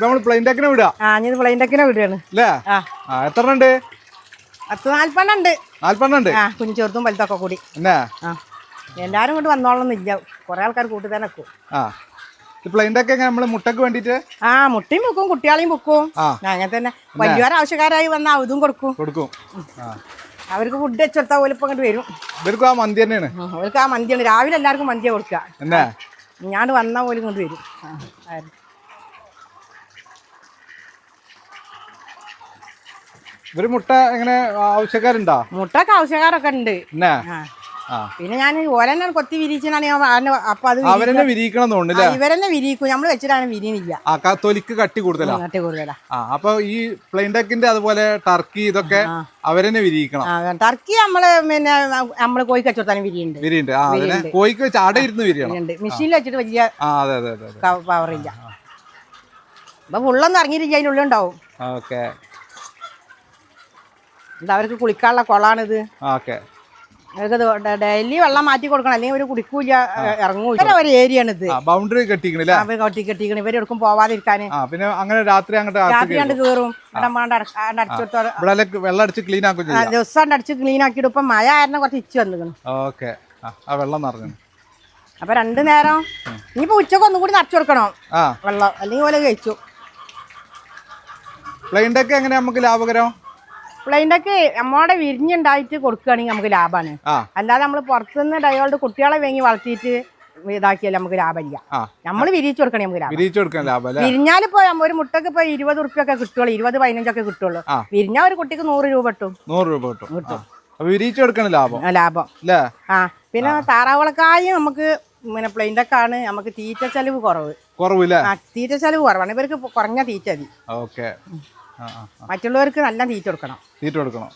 നമ്മൾ പ്ലെയിൻ ടെക്കിനെ വിടുക ആ പ്ലെയിൻ ടെക്കിനെ വിടുകയാണ്. അല്ലേ? ആ. എത്ര ഉണ്ട് പത്ത് ആ കുഞ്ഞു വലുതൊക്കെ കൂടി. എന്നാ? ആ. എല്ലാവരും വന്നോളണം ഇല്ല കുറേ ആൾക്കാർ കൂട്ടി തന്നെ വെക്കും ആ. പ്ലെയിൻ ടെക്ക് എങ്ങനെ നമ്മൾ മുട്ടക്ക് വേണ്ടിട്ട് ആ മുട്ടയും വെക്കും കുട്ടികളെയും വെക്കും അങ്ങനെ തന്നെ. വലിയവർ ആവശ്യക്കാരായി വന്നാൽ അതും കൊടുക്കും. കൊടുക്കും. അവർക്ക് ഫുഡ് വെച്ചെടുത്താൽ അങ്ങോട്ട് വരും. ഇവർക്ക് ആ മന്തി തന്നെയാണ്. അവർക്ക് ആ മന്തിയാണ്. രാവിലെ എല്ലാവർക്കും മന്തിയാണ് കൊടുക്കുക. എന്നാ? ഞാണ്ട് വന്നാൽ പോലും കൊണ്ട് വരും. ഇവർ മുട്ട എങ്ങനെ ആവശ്യക്കാരുണ്ടോ? മുട്ടക്ക് ആവശ്യക്കാരൊക്കെ ഉണ്ട്. പിന്നെ ഞാൻ ഓരന്നെ കൊത്തി വിരിച്ചാണ് ഞാൻ പറഞ്ഞ അപ്പൊ അത് വിരി- അവരെന്നെ വിരിയിക്കണം തോന്നുന്നില്ല ഇവരെന്നെ വിരിയിക്കും. നമ്മൾ വെച്ചിട്ടാണ് തൊലിക്ക് കട്ടി കൂടുതലാ? അങ്ങോട്ട് കൂടുതലാ. ആ അപ്പൊ ഈ പ്ലെയിൻ ടെക്കിന്റെ അതുപോലെ ടർക്കി ഇതൊക്കെ അവരെന്നെ വിരിയിക്കണം. ടർക്കി നമ്മൾ പിന്നെ നമ്മൾ കോഴി കച്ചവടത്താണ് വിരിയുണ്ട്. വിരിയുണ്ട്. അതിനെ കോഴിക്ക് വെച്ച് അട ഇരുന്ന് വിരിയണം. വിരിയുണ്ട്. മെഷീനിൽ വെച്ചിട്ട് വലിയ പവറില്ല അപ്പൊ ഫുള്ളൊന്നും ഇറങ്ങിയിട്ടില്ല ഓക്കേ ഓക്കെ. ഇത് അവർക്ക് കുളിക്കാനുള്ള കൊളാണിത്? ഓക്കെ. അവർക്ക് ഡെയിലി വെള്ളം മാറ്റി കൊടുക്കണം. അല്ലെങ്കിൽ ഒരു കുടിക്കൂല ഇറങ്ങൂല ഒരു ഏരിയ ആണ് ഇത് ബൗണ്ടറി കെട്ടിക്കണില്ല? കെട്ടി കെട്ടിക്കണം. ഇവർ എടുക്കും പോവാതിരിക്കാന്. ആ പിന്നെ അങ്ങനെ രാത്രി അങ്ങോട്ട് രാത്രി കണ്ട് കയറും. വെള്ളം അടിച്ച് ക്ലീൻ ആക്കും ദിവസം അടിച്ച് ക്ലീൻ ആക്കിയിട്ട് ഇപ്പം മഴ ആയിരുന്നു കുറച്ച് ഇച്ചു വന്നിക്കണം ഓക്കെ. ആ വെള്ളം നിറഞ്ഞു. അപ്പൊ രണ്ടു നേരം ഇനിയിപ്പോ ഉച്ചയ്ക്ക് ഒന്നും കൂടി നിറച്ചു കൊടുക്കണം. വെള്ളം അല്ലെങ്കിൽ പോലെ കഴിച്ചു. പ്ലെയിൻ ഡൊക്കെ എങ്ങനെയാ നമുക്ക് ലാഭകരം? പ്ലെയിന്റെക്ക് നമ്മളുടെ വിരിഞ്ഞുണ്ടായിട്ട് കൊടുക്കുകയാണെങ്കിൽ നമുക്ക് ലാഭമാണ് അല്ലാതെ നമ്മൾ പുറത്തുനിന്ന് ഡയോൾഡ് കുട്ടികളെ വാങ്ങി വളർത്തിയിട്ട് ഇതാക്കിയാൽ നമുക്ക് ലാഭമില്ല. നമ്മൾ വിരിച്ചു കൊടുക്കണേ നമുക്ക് ലാഭം. വിരിഞ്ഞാൽ വിരിഞ്ഞാലിപ്പോ ഒരു മുട്ടക്ക് ഇപ്പൊ ഇരുപത് ഉറുപ്പ്യൊക്കെ കിട്ടുള്ളൂ ഇരുപത് പതിനഞ്ചൊക്കെ കിട്ടുള്ളൂ. വിരിഞ്ഞ വിരിഞ്ഞാൽ ഒരു കുട്ടിക്ക് നൂറ് രൂപ കിട്ടും. നൂറ് രൂപ കിട്ടും. കിട്ടും. ലാഭം. ലാഭം. പിന്നെ താറാവളക്കായും നമുക്ക് പിന്നെ പ്ലെയിന്റെക്കാണ് നമുക്ക് തീറ്റ ചെലവ് കുറവ്. കുറവില്ല? ആ തീറ്റ ചെലവ് കുറവാണ്. ഇവർക്ക് കുറഞ്ഞ തീറ്റ മതി. ഓക്കെ. മറ്റുള്ളവർക്ക് നല്ല തീറ്റ കൊടുക്കണം. തീറ്റ കൊടുക്കണം.